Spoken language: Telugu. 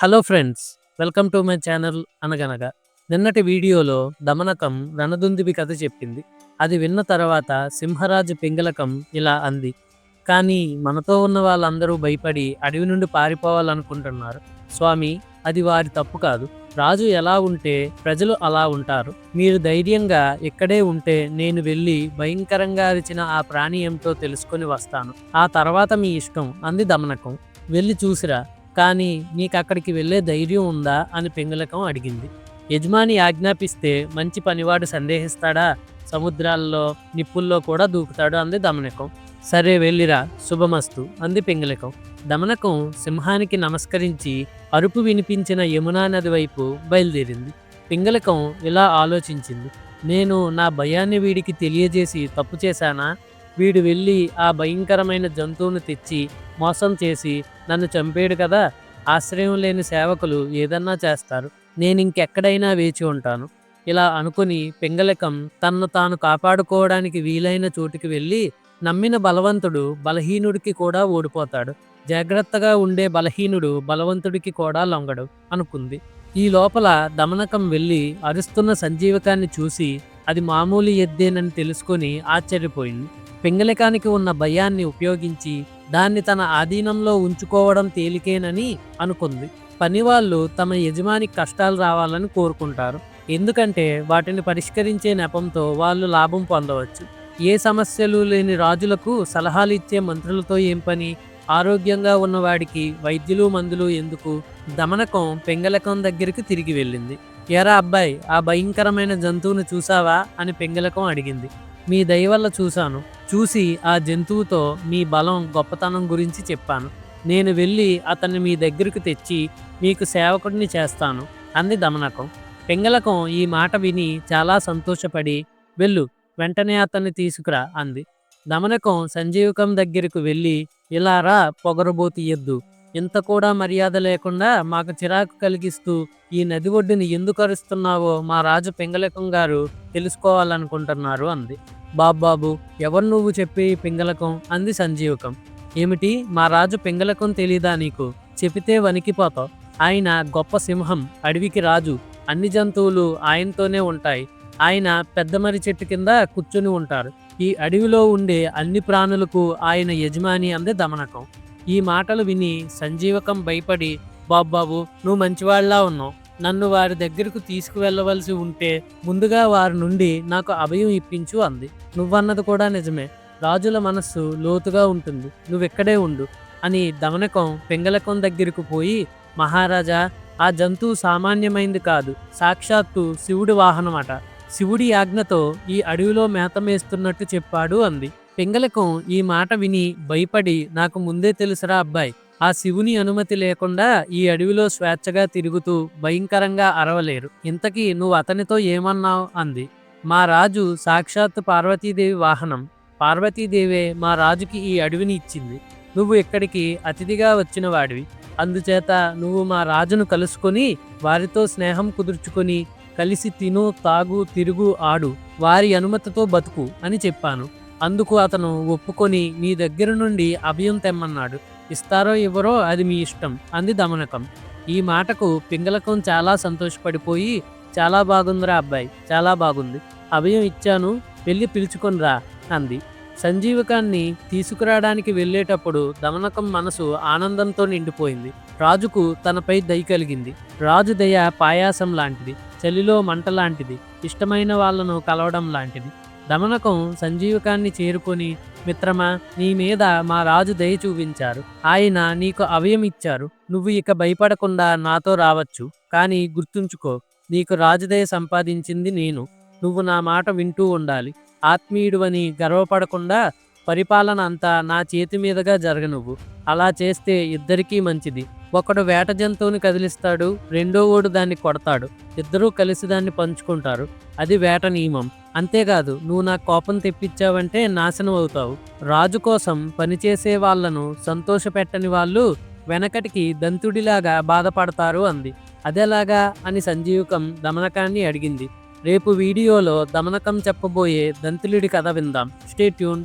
Hello friends welcome to my channel అనగనగా నిన్నటి వీడియోలో దమనకం రణదుందుబి కథ చెప్పింది. అది విన్న తర్వాత సింహరాజు పింగళకం ఇలా అంది. కానీ మనతో ఉన్న వాళ్ళందరూ భయపడి అడవి నుండి పారిపోవాలనుకుంటున్నారు. స్వామి అది వారి తప్పు కాదు. రాజు ఎలా ఉంటే ప్రజలు అలా ఉంటారు. మీరు ధైర్యంగా ఇక్కడే ఉంటే నేను వెళ్ళి భయంకరంగా అరిచిన ఆ ప్రాణి ఏమిటో తెలుసుకొని వస్తాను. ఆ తర్వాత మీ ఇష్టం అంది దమనకం. వెళ్ళి చూసిరా కానీ నీకు అక్కడికి వెళ్ళే ధైర్యం ఉందా అని పెంగులకం అడిగింది. యజమాని ఆజ్ఞాపిస్తే మంచి పనివాడు సందేహిస్తాడా? సముద్రాల్లో నిప్పుల్లో కూడా దూకుతాడు అంది దమనకం. సరే వెళ్ళిరా శుభమస్తు అంది పెంగులకం. దమనకం సింహానికి నమస్కరించి అరుపు వినిపించిన యమునా నది వైపు బయలుదేరింది. పింగళకం ఇలా ఆలోచించింది. నేను నా భయాన్ని వీడికి తెలియజేసి తప్పు చేశానా? వీడు వెళ్ళి ఆ భయంకరమైన జంతువును తెచ్చి మోసం చేసి నన్ను చంపేడు కదా ఆశ్రయం లేని సేవకులు ఏదన్నా చేస్తారు. నేను ఇంకెక్కడైనా వేచి ఉంటాను. ఇలా అనుకుని పింగళికం తన్ను తాను కాపాడుకోవడానికి వీలైన చోటుకి వెళ్ళి నమ్మిన బలవంతుడు బలహీనుడికి కూడా ఓడిపోతాడు. జాగ్రత్తగా ఉండే బలహీనుడు బలవంతుడికి కూడా లొంగడు అనుకుంది. ఈ లోపల దమనకం వెళ్ళి అరుస్తున్న సంజీవకాన్ని చూసి అది మామూలు ఎద్దేనని తెలుసుకొని ఆశ్చర్యపోయింది. పింగళికానికి ఉన్న భయాన్ని ఉపయోగించి దాన్ని తన ఆధీనంలో ఉంచుకోవడం తేలికేనని అనుకుంది. పనివాళ్ళు తమ యజమాని కష్టాలు రావాలని కోరుకుంటారు. ఎందుకంటే వాటిని పరిష్కరించే నెపంతో వాళ్ళు లాభం పొందవచ్చు. ఏ సమస్యలు లేని రాజులకు సలహాలు ఇచ్చే మంత్రులతో ఏం పని? ఆరోగ్యంగా ఉన్నవాడికి వైద్యులు మందులు ఎందుకు? దమనకం పెంగళకం దగ్గరికి తిరిగి వెళ్ళింది. ఎరా అబ్బాయి ఆ భయంకరమైన జంతువును చూసావా? అని పెంగళకం అడిగింది. మీ దయ వల్ల చూశాను. చూసి ఆ జంతువుతో మీ బలం గొప్పతనం గురించి చెప్పాను. నేను వెళ్ళి అతన్ని మీ దగ్గరకు తెచ్చి మీకు సేవకుడిని చేస్తాను అంది దమనకం. పింగళకం ఈ మాట విని చాలా సంతోషపడి వెళ్ళు వెంటనే అతన్ని తీసుకురా అంది. దమనకం సంజీవకం దగ్గరకు వెళ్ళి ఇలా రా పొగరబోతి ఎద్దు ఇంత కూడా మర్యాద లేకుండా మాకు చిరాకు కలిగిస్తూ ఈ నది ఒడ్డుని ఎందుకు అరుస్తున్నావో మా రాజు పింగళకం గారు తెలుసుకోవాలనుకుంటున్నారు అంది. బాబ్బాబు ఎవరు నువ్వు చెప్పి పింగళకం? అంది సంజీవకం. ఏమిటి? మా రాజు పింగళకం తెలీదా నీకు? చెబితే వణికిపోతావు. ఆయన గొప్ప సింహం అడవికి రాజు. అన్ని జంతువులు ఆయనతోనే ఉంటాయి. ఆయన పెద్దమరి చెట్టు కింద కూర్చుని ఉంటారు. ఈ అడవిలో ఉండే అన్ని ప్రాణులకు ఆయన యజమాని అందే దమనకం. ఈ మాటలు విని సంజీవకం భయపడి బాబాబు నువ్వు మంచివాళ్ళా ఉన్నావు. నన్ను వారి దగ్గరకు తీసుకువెళ్ళవలసి ఉంటే ముందుగా వారి నుండి నాకు అభయం ఇప్పించు అంది. నువ్వన్నది కూడా నిజమే. రాజుల మనస్సు లోతుగా ఉంటుంది. నువ్వెక్కడే ఉండు అని దమనకం పెంగళకం దగ్గరకు పోయి మహారాజా ఆ జంతువు సామాన్యమైంది కాదు. సాక్షాత్తు శివుడి వాహనమట. శివుడి ఆజ్ఞతో ఈ అడవిలో మేతమేస్తున్నట్టు చెప్పాడు అంది. పింగళకం ఈ మాట విని భయపడి నాకు ముందే తెలుసురా అబ్బాయి. ఆ శివుని అనుమతి లేకుండా ఈ అడవిలో స్వేచ్ఛగా తిరుగుతూ భయంకరంగా అరవలేరు. ఇంతకీ నువ్వు అతనితో ఏమన్నావు? అంది. మా రాజు సాక్షాత్ పార్వతీదేవి వాహనం. పార్వతీదేవే మా రాజుకి ఈ అడవిని ఇచ్చింది. నువ్వు ఇక్కడికి అతిథిగా వచ్చిన వాడివి. అందుచేత నువ్వు మా రాజును కలుసుకొని వారితో స్నేహం కుదుర్చుకొని కలిసి తిను తాగు తిరుగు ఆడు. వారి అనుమతితో బతుకు అని చెప్పాను. అందుకు అతను ఒప్పుకొని మీ దగ్గర నుండి అభయం తెమ్మన్నాడు. ఇస్తారో ఇవ్వరో అది మీ ఇష్టం అంది దమనకం. ఈ మాటకు పింగళకం చాలా సంతోషపడిపోయి చాలా బాగుందిరా అబ్బాయి చాలా బాగుంది. అభయం ఇచ్చాను వెళ్ళి పిలుచుకొని రా అంది. సంజీవకాన్ని తీసుకురావడానికి వెళ్ళేటప్పుడు దమనకం మనసు ఆనందంతో నిండిపోయింది. రాజుకు తనపై దయ కలిగింది. రాజు దయ పాయాసం లాంటిది చలిలో మంట లాంటిది ఇష్టమైన వాళ్ళను కలవడం లాంటిది. దమనకం సంజీవకాన్ని చేరుకొని మిత్రమా నీ మీద మా రాజు దయ చూపించారు. ఆయన నీకు అవయం ఇచ్చారు. నువ్వు ఇక భయపడకుండా నాతో రావచ్చు. కానీ గుర్తుంచుకో నీకు రాజుదయ సంపాదించింది నేను. నువ్వు నా మాట వింటూ ఉండాలి. ఆత్మీయుడువని గర్వపడకుండా పరిపాలన అంతా నా చేతి మీదుగా జరగనువ్వు అలా చేస్తే ఇద్దరికీ మంచిది. ఒకడు వేట జంతువుని కదిలిస్తాడు రెండో ఓడు దాన్ని కొడతాడు. ఇద్దరూ కలిసి దాన్ని పంచుకుంటారు. అది వేట నియమం. అంతేకాదు నువ్వు నా కోపం తెప్పించావంటే నాశనం అవుతావు. రాజు కోసం పనిచేసే వాళ్ళను సంతోషపెట్టని వాళ్ళు వెనకటికి దంతుడిలాగా బాధపడతారు అంది. అదేలాగా అని సంజీవకం దమనకాన్ని అడిగింది. రేపు వీడియోలో దమనకం చెప్పబోయే దంతులుడి కథ విందాం. Stay tune